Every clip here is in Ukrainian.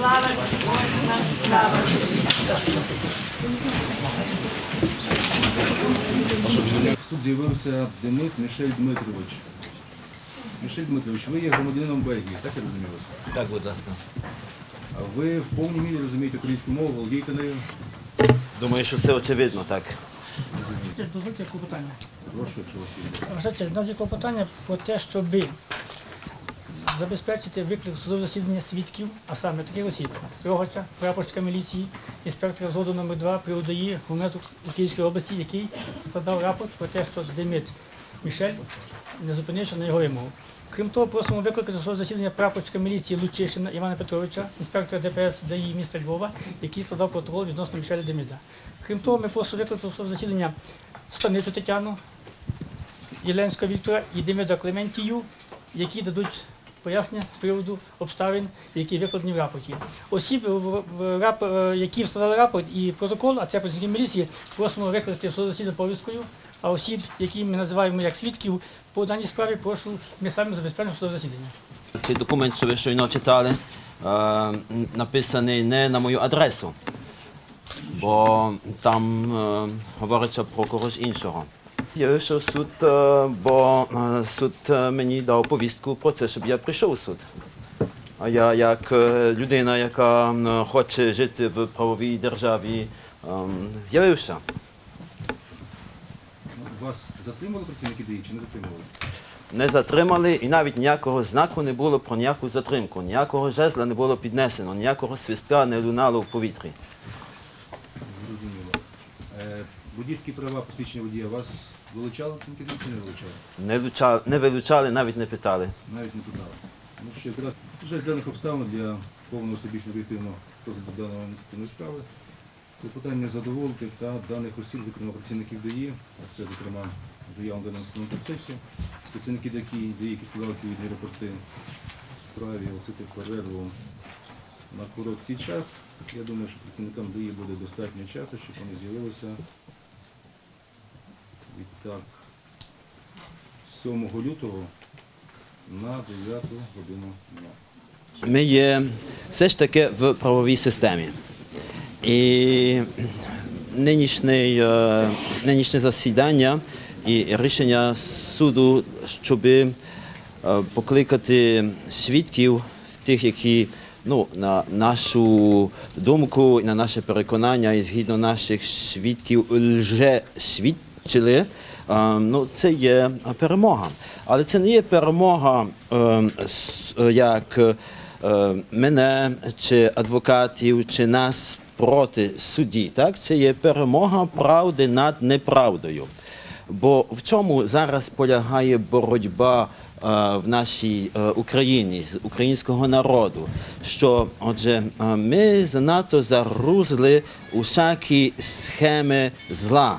Слава Господь, слава В суд з'явився Демид Мішель Дмитрович. Мішель Дмитрович, ви є громадянином Бельгії, так я розумію вас? Так, будь ласка. А ви в повній мірі розумієте українську мову, володієте нею? Думаю, що це очевидно, так. Дозвольте клопотання. Прошу, якщо у вас є. Вважайте, в нас є клопотання про те, щоб забезпечити виклик судового засідання свідків, а саме таких осіб, Рогача, прапорщика міліції, інспектора згоду номер 2 при УДАІ ГУНЕТу у Київській області, який складав рапорт про те, що Демит Мішель не зупинився на його вимогу. Крім того, просимо викликати судове засідання прапорщика міліції Лучишина Івана Петровича, інспектора ДПС ДАІ міста Львова, який складав протокол відносно Мішеля Демида. Крім того, ми просимо викликати судове засідання Станицю Тетяну, Єленського Віктора і Демида Клементію, які дадуть пояснення з приводу обставин, які викладені в рапорті. Осіб, е, які складали рапорт і протокол, а це працівники міліції, просимо викликати засідання повісткою, а осіб, які ми називаємо як свідків, по даній справі прошу ми самі забезпечимо засідання. Цей документ, що ви щойно читали, е, написаний не на мою адресу, бо там е, говориться про когось іншого. З'явився в суд, е, бо е, суд е, мені дав повістку про це, щоб я прийшов у суд. А я, як людина, яка хоче жити в правовій державі, е, з'явився. Вас затримали працівники ДІ чи не затримували? не затримали і навіть ніякого знаку не було про ніяку затримку, ніякого жезла не було піднесено, ніякого свистка не лунало в повітрі. Зрозуміло. Водійські права, посвідчення водія вас вилучали ДІ чи не вилучали? Не, вилучали, не вилучали, навіть не питали. Навіть не подали. Тому що якраз вже з даних обставин для повного собічно об'єктивного розгляду даної адміністративної справи клопотання задоволити та даних осіб, зокрема працівників ДАІ, а це, зокрема, заяву в даному процесі, працівники ДАІ, ДАІ, які складали відповідні рапорти в справі, оцити перерву на короткий час. Я думаю, що працівникам ДАІ буде достатньо часу, щоб вони з'явилися відтак 7 лютого на 9 годину дня. Ми є все ж таки в правовій системі. І нинішнє, е, нинішнє засідання і рішення суду, щоб е, покликати свідків, тих, які ну, на нашу думку і на наше переконання, і згідно наших свідків лже свідчили, е, ну, це є перемога. Але це не є перемога е, е, як мене чи адвокатів, чи нас проти судді. Так? Це є перемога правди над неправдою. Бо в чому зараз полягає боротьба в нашій Україні з українського народу? Що, отже, ми занадто загрузли у всякі схеми зла.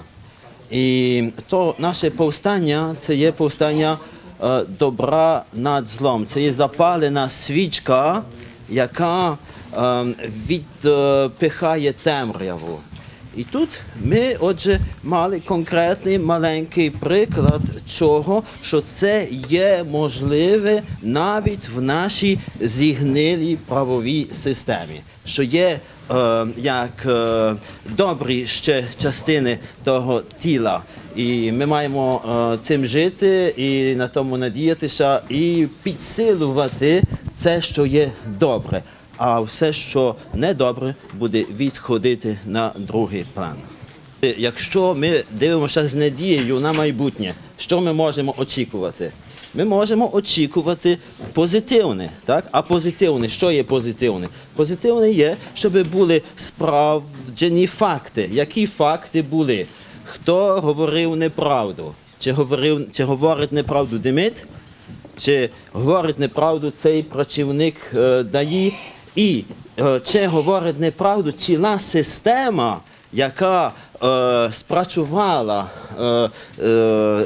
І то наше повстання це є повстання е, добра над злом. Це є запалена свічка, яка е, відпихає темряву. І тут ми, отже, мали конкретний маленький приклад чого, що це є можливе навіть в нашій зігнилій правовій системі, що є як е, добрі ще частини того тіла. І ми маємо е, цим жити і на тому надіятися, і підсилувати це, що є добре а все, що недобре, буде відходити на другий план. Якщо ми дивимося з надією на майбутнє, що ми можемо очікувати? Ми можемо очікувати позитивне, так? А позитивне, що є позитивне? Позитивне є, щоб були справджені факти. Які факти були? Хто говорив неправду? Чи говорив, чи говорить неправду Демид? чи говорить неправду цей працівник е, ДАІ, і е, чи говорить неправду ціла система, яка спрацювала е, е,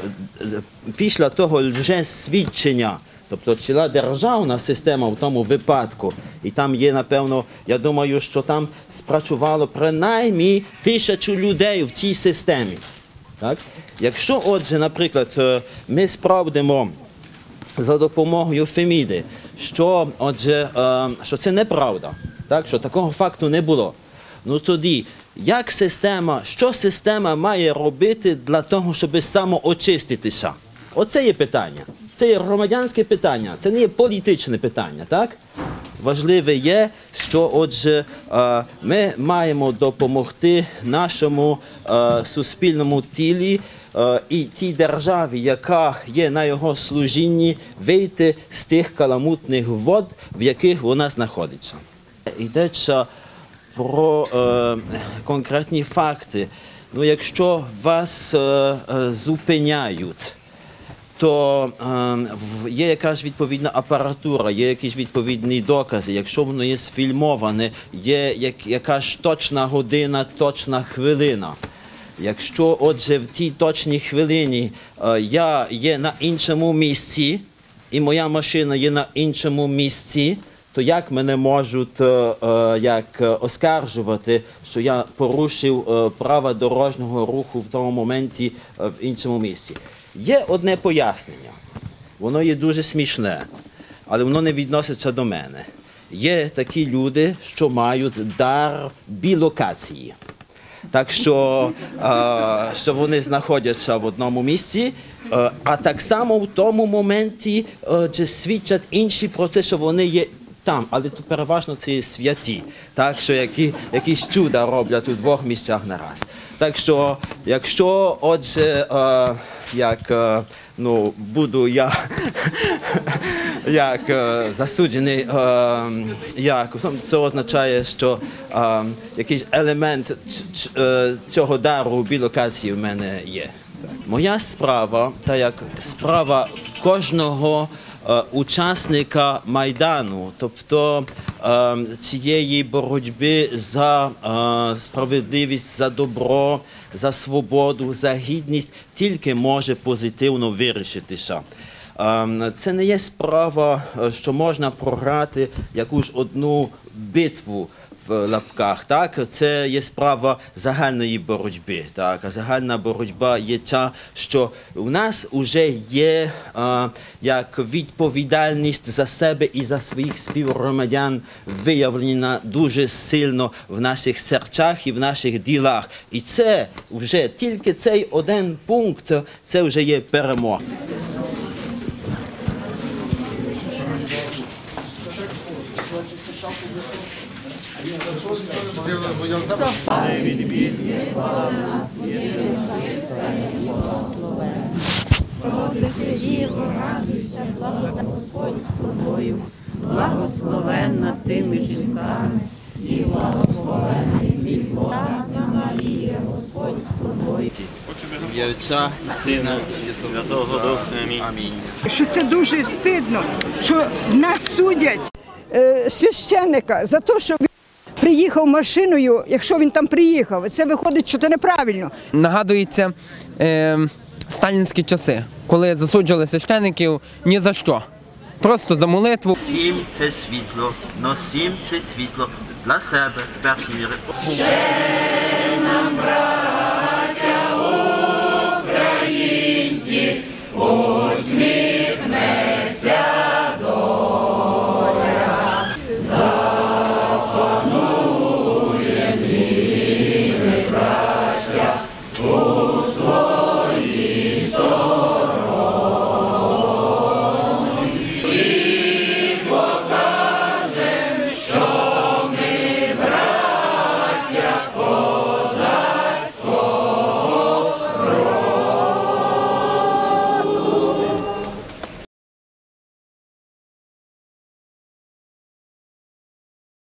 після того лжесвідчення. Тобто ціла державна система в тому випадку. І там є, напевно, я думаю, що там спрацювало принаймні тисячу людей в цій системі. Так? Якщо, отже, наприклад, е, ми справдимо за допомогою Феміди, що, отже, е, що це неправда. Так що такого факту не було. Ну тоді, як система, що система має робити для того, щоб самоочиститися? Оце є питання. Це є громадянське питання, це не є політичне питання, так? Важливе є, що отже е, ми маємо допомогти нашому е, суспільному тілі е, і тій державі, яка є на його служінні, вийти з тих каламутних вод, в яких вона знаходиться. Йдеться про е, конкретні факти. Ну, якщо вас е, е, зупиняють, то е, є якась відповідна апаратура, є якісь відповідні докази. Якщо воно є сфільмоване, є як, якась точна година, точна хвилина. Якщо, отже, в тій точній хвилині е, я є на іншому місці, і моя машина є на іншому місці, то як мене можуть е, е, як е, оскаржувати, що я порушив право дорожнього руху в тому моменті в іншому місці? Є одне пояснення. Воно є дуже смішне, але воно не відноситься до мене. Є такі люди, що мають дар білокації. Так що, е, що вони знаходяться в одному місці, е, а так само в тому моменті е, свідчать інші про це, що вони є там, але то переважно це є святі, так що які, якісь чуда роблять у двох місцях нараз. Так що, якщо отже, е, як е, ну, буду я як е, засуджений, е, як ну, це означає, що е, якийсь елемент е, цього дару у білокації в мене є. Моя справа, та як справа кожного учасника майдану, тобто е, цієї боротьби за е, справедливість, за добро, за свободу, за гідність, тільки може позитивно вирішитися. Це не є справа, е, що можна програти якусь одну битву в лапках. Так? Це є справа загальної боротьби. Так? А загальна боротьба є та, що у нас вже є е, як відповідальність за себе і за своїх співгромадян виявлена дуже сильно в наших серцях і в наших ділах. І це вже тільки цей один пункт, це вже є перемога. Благословенна тими жінками, і благословенний Бога Марія, Господь з собою. Ім'я Отця і Сина і Святого Духа. Амінь. що це дуже стидно, що нас судять е, священника за те, що він приїхав машиною, якщо він там приїхав, це виходить, що це неправильно. нагадується е, сталінські часи, коли засуджували священиків ні за що. Просто за молитву. Сім це світло, но сім це світло для себе в першій мірі. Усміх